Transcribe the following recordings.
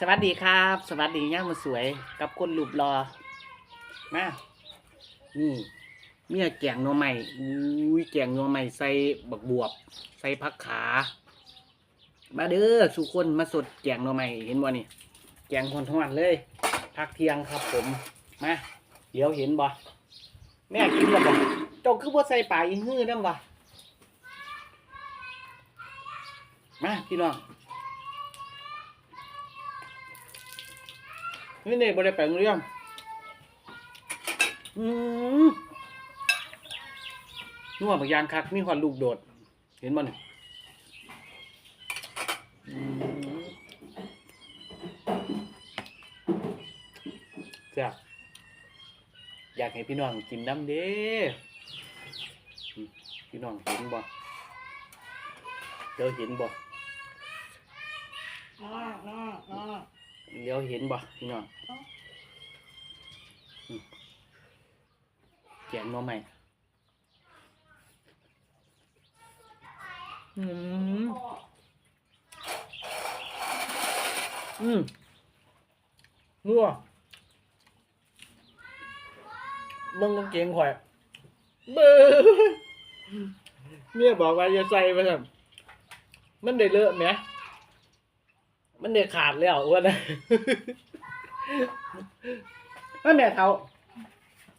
สวัสดีครับ สวัสดีย่างมาสวยกับคนรูปรอมานี่เมียแกงหนัวใหม่อุ้ยแกงหนัวใหม่ใส่บักบวบ ใส่ผักขา มาเด้อสุคนมาสดแกงหนัวใหม่เห็นบ่นี่แกงหอนเลยพักเที่ยงครับผมมาเดี๋ยวเห็นบ่แม่กินแล้วบ่เจ้าคือบ่ใส่ปลาอีหื้อนำบ่มาพี่น้อง นี่เนี่ยบริแปลงเรื่องอืมนัวบางยางคัก มีความลูกโดด เห็นบ่เนี่ยจ้ะอยากให้พี่น้องกินน้ำเด้พี่น้องเห็นบ่เดี๋ยวเห็นบ่อ่าอ่าอ่า เดี๋ยวเห็นบ่พี่น้องอืมแกงหน้อใหม่อืมอืมนัวเบิ่งกางเกงข่อยเบ้อเมียบอกว่าอย่าใส่ไปสั่นมันได้เลอะไหม มันเด็ดขาดแล้วอ้วนนะนั่นแม่เท่า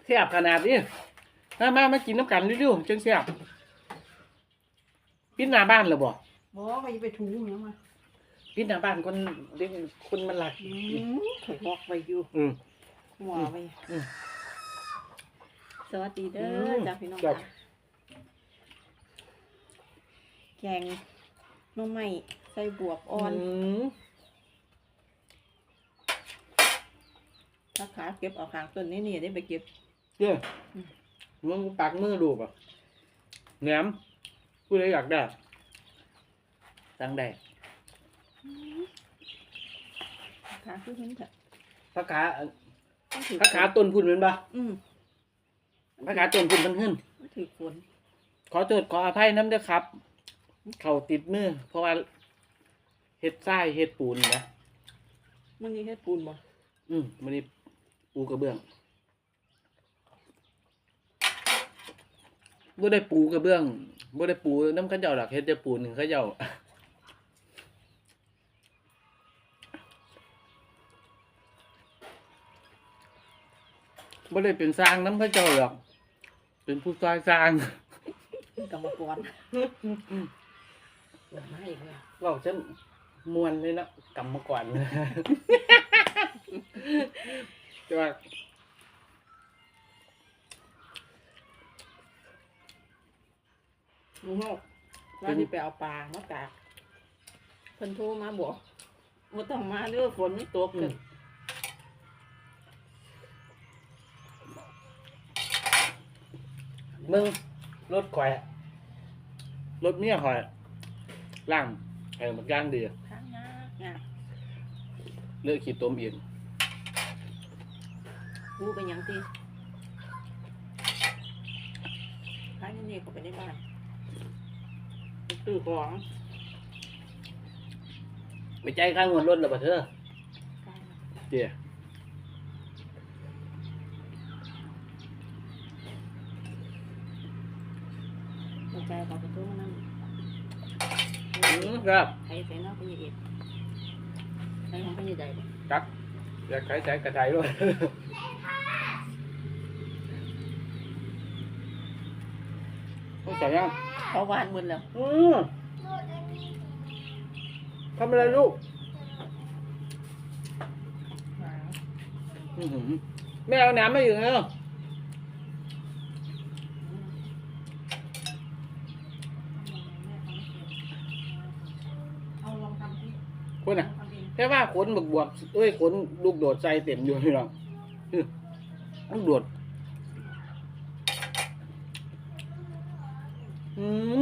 เสียบขนาดนี้มามามากินน้ำกันเร็วๆจังเสียบปิดหน้าบ้านเหรอบ่บอกไปไปถูเนี้ยมาปิดหน้าบ้านคนเด็กคนมันหลักอืมถูกบอกไปอยู่อืมหัวไปอืมสวัสดีเด้อือมจ้าพี่น้องครัจ้ะบแกงหน้องใหม่ใส่บวบอ่อนม ถ้าขาเก็บเอาขางต้นนี่นี่ได้ไปเก็บเด้อมึงปักมือดูป่ะแหนมผู้ใดอยากได้สั่งได้ขาคือเห็นเถอะผักขาต้องถือผักขาต้นพุ่นเป็นปะอืมผักขาต้นพุ่นมันขึ้นต้องถือฝนขอโทษขออภัยน้ำเด้อครับ เขาติดมือ เพราะว่าเฮ็ดทรายเฮ็ดปูนนะมันนี่เฮ็ดปูนบ่อืมมันนี่ ปูกระเบื้องบ่ได้ปูกระเบื้องบ่ได้ปูน้ำเข้าเจ้าหลักเฮ็ดแต่ปูนหนึ่งเข้าเจ้าบ่ได้เป็นสร้างน้ำเข้าเจ้าหรอก เป็นผู้ซอยสร้างกรรมกรเดี๋ยวมาอีกเลยเราจะมวนเลยนะกำมาก่อน แต่ว่าลุงโลกเราที่ไปเอาปลามาตากเพิ่นโทรมาบอกว่าต้องมาเด้อฝนมันตกอืเกิมนมึงรถข่อยอะรถเมียข่อยล่างเออมันย่างดีทางยากยากเลือกขีดต้มเอง รู้เป็นหยังตีพายนี่เขาไปในบ้านไปซื้อของ ไปใจายค่างวดรถแล้วป่ะเธอเดี๋ยวหัวใจเขาไปตู้นั่นอืมครับใครใส่นอกเป็นยังเอ็ดใส่ของเป็นยังไงบ่ครับอยากขายใช้กระไทยด้วย ต้องใส่ยังเขาวานหมดแล้วอืมทำอะไรลูกอื้อหือแม่เอาน้ำมาอยู่เนอะเอาลองทำที่คนอะทำเองแค่ว่าขนบวกบวกเอ้ยขนลูกโดดใจเต็มอยู่พี่น้องอื้อลูกโดด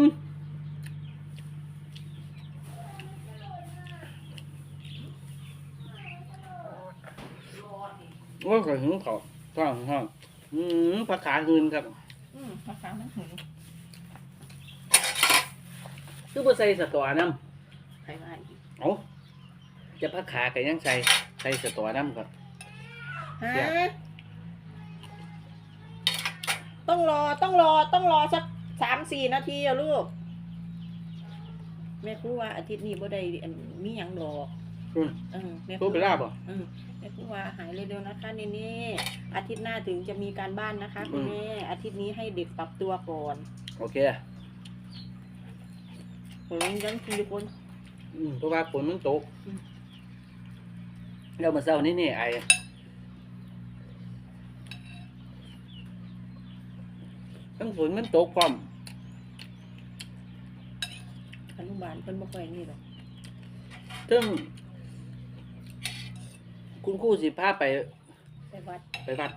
มโอ้ยขอถึงเขาท้องห้องอืมปลาขาหืนครับ อืมราคามันถึงคือบ่ใส่สตอน้ใครว่าอีกำเอาจะพักขากันยังใส่ใส่สตอน้ำก่อนฮะเสียบต้องรอต้องรอต้องรอสัก สามสี่นาทีอะลูก แม่ครูว่าอาทิตย์นี้บ่ได้อันมีหยังดอกอืม เออแม่คโทรรูไปลาบ่เออแม่ครูว่าหายเร็วๆนะคะนี่นี่อาทิตย์หน้าถึงจะมีการบ้านนะคะคุณแม่อาทิตย์นี้ให้เด็กปรับตัวก่อนโอเคผมยังคุยคน อืมเพราะว่าฝนมันตกอืม แล้วมาเช้านี้นี่ไอ ทั้งฝนมันตกพร้อมอนุบาลเพิ่นบ่ค่อยนี่หรอกซึ่งคุณครูสิพาไปไปวัดไปวัด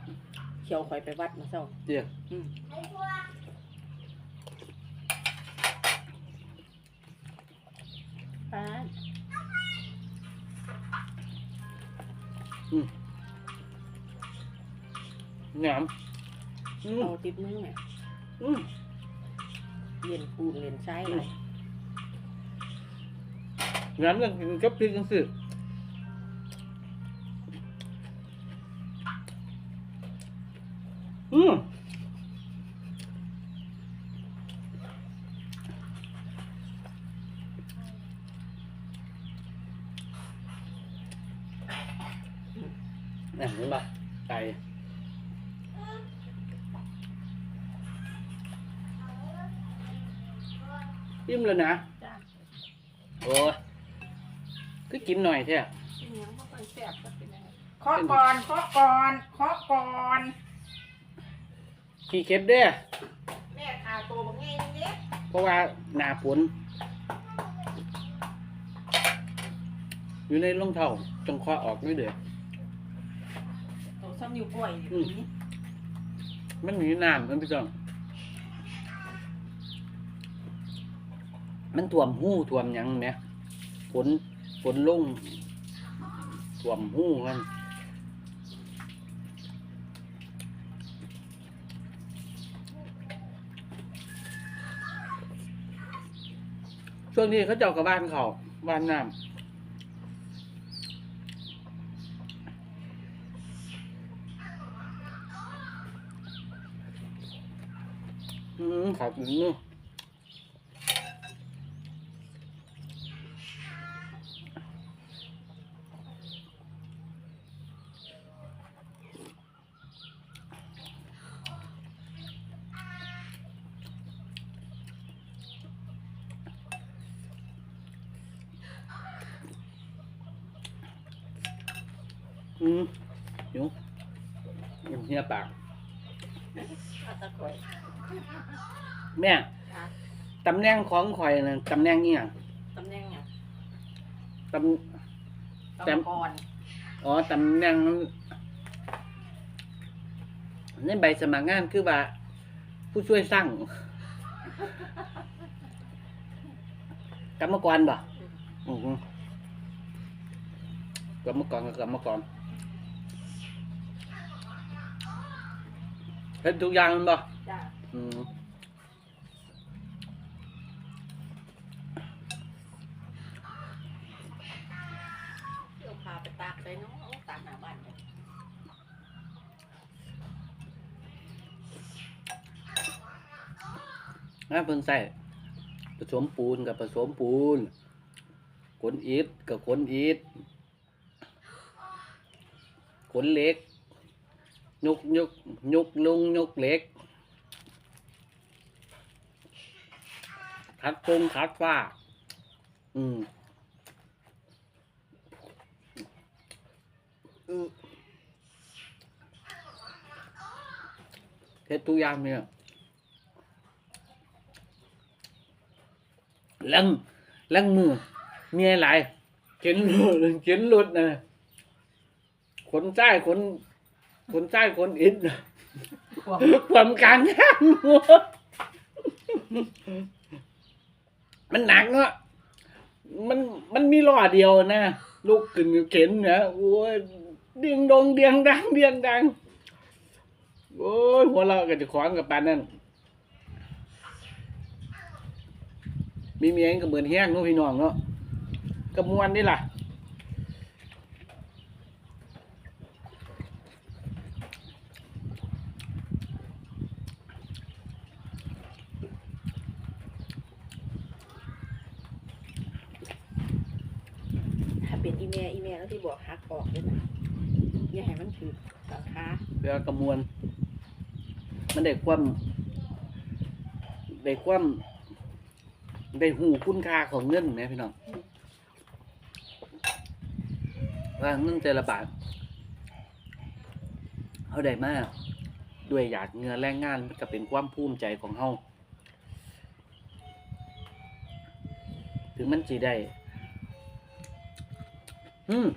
เขียวข่อยไปวัดมาเช้าเดี๋ยวอืมป้าหนามอืมเอาติดมือแม่ อืมเรียนปูนเรียนใช้อะไรหนามกันกินกับพริกจังสิอืมนี่เห็นปะไก่ ยิ้มแล้วนะจ้าโอ้ยก็กินหน่อยแท้เคาะก่อนเคาะก่อนเคาะก่อนขี้เข็บเด้อแม่ขาโตบักไงนี่เพราะว่าหนาฝนอยู่ในรองเท้าจงเคาะออกด้วยเด้อโตซ้ำนิ้วก้อยอืมมันมีน้ำมันพี่จ้อง มันท่วมหู้ท่วมหยังเนี่ยฝนฝนลงท่วมหู้กันช่วงนี้เขาเจ้ากับบ้านเขาบ้านน้ำอืมขอบคุณเนอะ อืมเดี๋ยวเฮียปาก เอาตะก้อย แม่ตำแหน่งของข่อยนะตำแหน่งนี่ยังตำแหน่งเนี่ยตำตำก่อนอ๋อตำแหน่งในใบสมัครงานคือว่า ผู้ช่วยสร้างกรรมกรบ่อือฮึกรรมกรกับกรรมกร เฮ็ดทุกอย่างแมันบ่จ้าอืมเดี๋ยวพาไปตากไปเนาะเอาตากหน้าบ้านเลยนะเพิ่งใส่ผสมปูนกับผสมปูนขนอิฐกับขนอิฐขนเหล็ก ยกยุกยุกลงยุกเล็กขัดฟงขัดฟ้า อืมอือเฮ็ดทุยางเนี่ยลังลังมือเมียหลายเข็นรถเข็นรถนะขนใต้ขน ขนใต้ขนอินความความกลางทางมันหนักเนาะมันมันมีล้อเดียวนะลูกขึ้นเข็นนะโอ้ยเดียงดงเดียงดังเดียงดังโอ้ยหัวเรากับจะขวางกับปานนั่นมีเมียงกับเหมือนแห้งเนาะพี่น้องเนาะกับมวนนี่ล่ะ เป็นอีเมลอีเมลแล้วที่บอกหักออกเลยนะอย่าให้มันถือหลังคาเวลากระมวล มันได้ความได้ความได้หูคุณค่าของเงินนะพี่น้องว่าเงินแต่ละบาทเขาได้มากด้วยหยาดเงื่อแรงงานมันก็เป็นความภูมิใจของเฮาถึงมันจีได้ อืม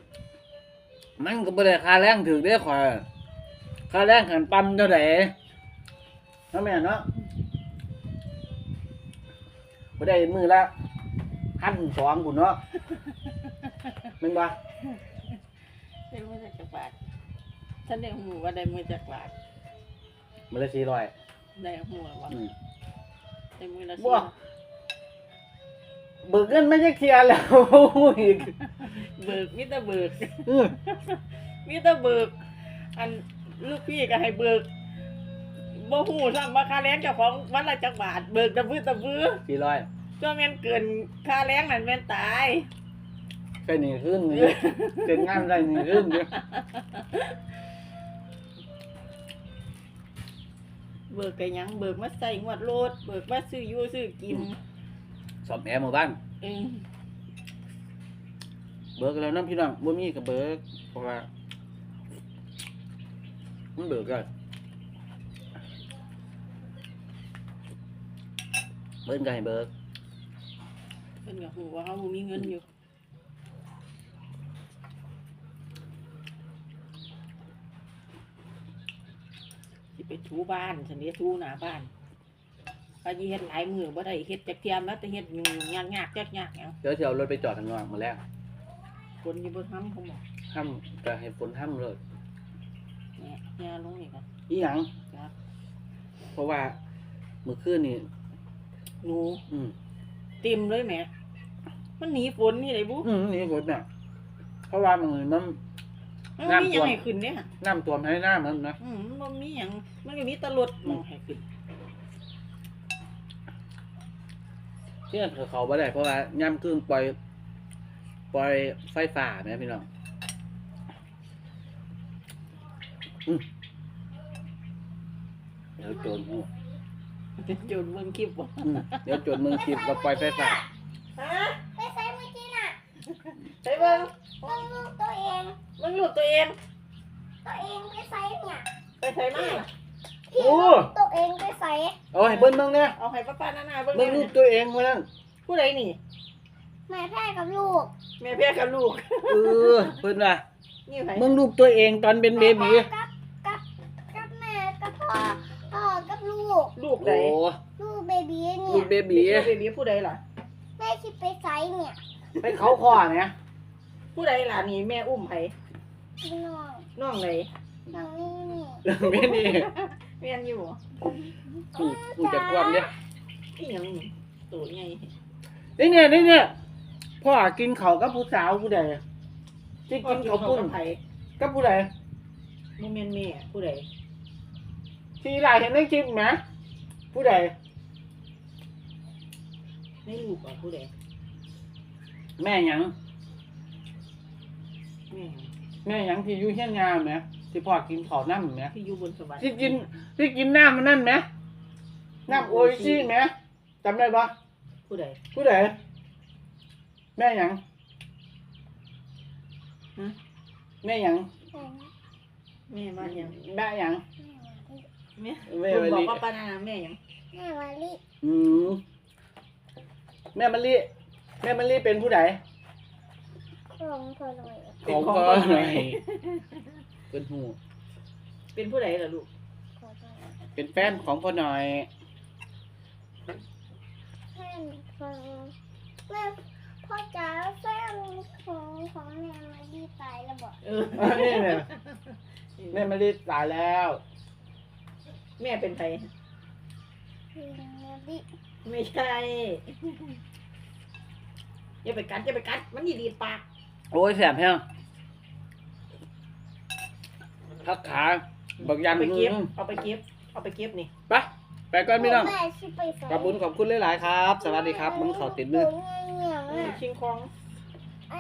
มันก็บ่ได้ค่าแรงถึงได้ขอยค่าแรงขันปั๊มเท่าไหร่เนาะแม่เนาะบ่ได้มือละพันสองคุณเนาะแมึงบ่ได้มือจากจักรบาทฉันได้หูว่าได้มือจากบาทมือละสี่ร้อยได้หูว่าอืมได้มือละบ่เบิกเงินไม่ใช่เคลียร์แล้วอีก เบิกมิตรเบิกอืมมิตรเบิก อันลูกพี่ก็ให้เบิกบ่หูซ้ำว่าค่าแรงเจ้าของวันละจักบาท เบิกตะพื้ตะพื้สี่ร้อยก็แม่นเกินค่าแรงนั่นแม่นตายแค่นี้ขึ้นนี่เป็นงานได้นี่ขึ้นเนี่ยเบิกก็หยังเบิกมาใส่งวดโลดเบิกมาซื้ออยู่ซื้อกินสอบแอร์หมู่บ้านเออ เบิกแล้วน้ำพี่น้องบ่มีกับเบิกเพราะว่ามันเบิกกันเบิ้นก็ให้เบิกเพิ่นก็ฮู้ว่าเฮาบ่มีเงินอยู่สิไปถูบ้านฉันนี่ถูหน้าบ้านพอสิเฮ็ดหลายมือบ่ได้เฮ็ดจักเทียมแล้วแต่เฮ็ดยุ่งยากยากยากยากหยังเดี๋ยวจะเอารถไปจอดข้างนอกมาแล้ว คนอยู่บ่ทำเขาบอกห้ามจะให้ฝนห้ามเลยแหน่แหน่ลงอีกอะอีหยังจ้ะเพราะว่าเมื่อคืนนี่หนูอืมเต็มเลยแหมมันหนีฝนนี่ได้บุอืมนี่ฝนน่ะเพราะว่ามันมัน มันบ่มีหยังให้ขึ้นเด้ค่ะน้ำตัวมให้หน้ามันนะอืมมันบ่มีหยังมันก็มีแตลดมองให้ขึ้นเที่ยงเขาบ่ได้เพราะว่าย่ำครึ่งปล่อย ปล่อยไฟฟ้าแม่พี่น้องอืมเดี๋ยวโจรหูจะโจนเบิ่งคลิปบ่อืมเดี๋ยวโจรเมืองคิดว่าปล่อยไฟฟ้าฮะไปใส่เมื่อกี้น่ะไปเบิ่งต้องลูกตัวเองมึงลูกตัวเอง ตัวเองไปใส่เนี่ยไปไสมาล่ะพี่โอ้ลูกตัวเองไปใส่เอาให้เบิ้ลเบิ่งเนี่ยเอาให้ป้าๆนาๆเบิ่งเบิ้งรูแม่ปตัวเองมานั่นผู้ใดนี่ แม่แพร่กับลูกแม่แพ้กับลูกเออเพิ่นว่านี่ไผเบิ้งรูปตัวเองตอนเป็นเบบีแม่กับกับกับแม่กับพ่อพ่อกับลูก ลูกใดโอ้ลูกเบบีลูเนี่กยเบบีเบบีผู้ใดล่ะ แม่คิดไปใส่เนี่ยไปเขาคอเนี่ยผู้ใดล่ะนี่แม่อุ้มไผพี่น้องน้องไหนน้องนี่นี่ไม่นี่แม่นอยู่บ่กูกูจะความเนี่ยอีหยังนี่ตัวใหญ่นี่เนี่ยนี่เนี่ย พ่อกินเขาวกับผู้สาวผู้ใดที่กินเขาวปุ้นกับไผกับผู้ใดบ่แม่นแม่ผู้ใดที่หลายเห็นในคลิปไหมผู้ใดในลูกอะผู้ใดแม่หยัง แม่แม่หยังที่อยู่เฮียนงามไหมที่พ่อกินข้าวน้ำไหมที่อยู่บนสวรรค์ที่กินที่กินน้ำมันนั่นไหมน้ำโออิชิไหมจำได้ปะผู้ใดผู้ใด แม่หยังฮะ แม่หยังแม่ว่าหยังแม่หยังแม่แม่คุณมะบอกลิว่าปานาแม่หยังแม่วาลิอืมแม่มะลิแม่มะลิเป็นผู้ใดของพ่อหน่อยของพ่อหน่อยเป็นหูเป็นผู้ใดล่ะลูกขอโทษเป็นแฟนของพ่อหน่อย แม่ของแม่พ่ อจ๋าแฟนของของแม่มาดีตายแล้วบอกเอออันนี้เนี่ยแม่มะลิตายแล้ว แม่เป็นใครพี่มาดีไม่ใช่อย่าไปกัดอย่าไปกัด มันดีดีดปากโอ้ยแสบแฮงพักขาบอกยัเอานไปมืเก็บอเอาไปเก็บเอาไปเก็บนี่ไปไปก่อนพี่น้อง แม่ชิไปใส่ขอบคุณขอบคุณหลาย ๆ ครับ สวัสดีครับ มึงเขาติดมือ เงี้ย เงี้ยชิงคองแ